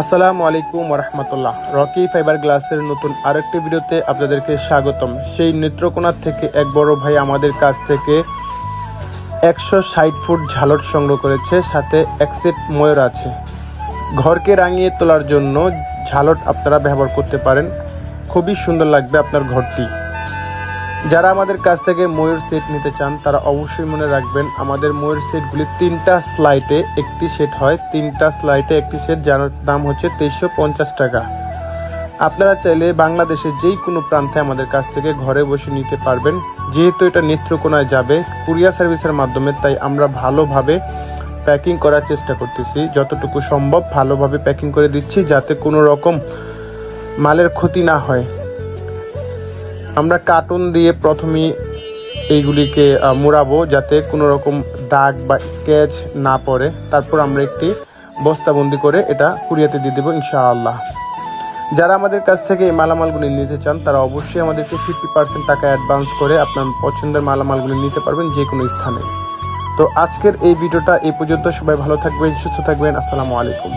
আসসালামু আলাইকুম রহমতুল্লাহ Rocky fibre গ্লাসের নতুন আরেকটি ভিডিওতে আপনাদেরকে স্বাগতম। সেই নেত্রকোনা থেকে এক বড় ভাই আমাদের কাছ থেকে একশো ষাট ফুট ঝালট সংগ্রহ করেছে, সাথে এক সেট ময়ূর আছে। ঘরকে রাঙিয়ে তোলার জন্য ঝালট আপনারা ব্যবহার করতে পারেন। খুবই সুন্দর লাগবে আপনার ঘরটি। যারা আমাদের কাছ থেকে ময়ূর সেট নিতে চান, তারা অবশ্যই মনে রাখবেন আমাদের ময়ূর সেটগুলি তিনটা স্লাইটে একটি সেট হয়। তিনটা স্লাইটে একটি সেট যার দাম হচ্ছে তেইশশো পঞ্চাশ টাকা। আপনারা চাইলে বাংলাদেশের যেই কোনো প্রান্তে আমাদের কাছ থেকে ঘরে বসে নিতে পারবেন। যেহেতু এটা নেত্রকোনায় যাবে, কুরিয়ার সার্ভিসের মাধ্যমে, তাই আমরা ভালোভাবে প্যাকিং করার চেষ্টা করতেছি। যতটুকু সম্ভব ভালোভাবে প্যাকিং করে দিচ্ছি যাতে কোনো রকম মালের ক্ষতি না হয়। আমরা কার্টুন দিয়ে প্রথমেই এইগুলিকে মোড়াবো যাতে কোনো রকম দাগ বা স্কেচ না পড়ে। তারপর আমরা একটি বস্তাবন্দি করে এটা কুরিয়াতে দিয়ে দেবো ইনশাআল্লাহ। যারা আমাদের কাছ থেকে এই মালামালগুলি নিতে চান, তারা অবশ্যই আমাদেরকে ফিফটি পার্সেন্ট টাকা অ্যাডভান্স করে আপনার পছন্দের মালামালগুলি নিতে পারবেন যে কোনো স্থানে। তো আজকের এই ভিডিওটা এই পর্যন্ত। সবাই ভালো থাকবেন, সুস্থ থাকবেন। আসসালামু আলাইকুম।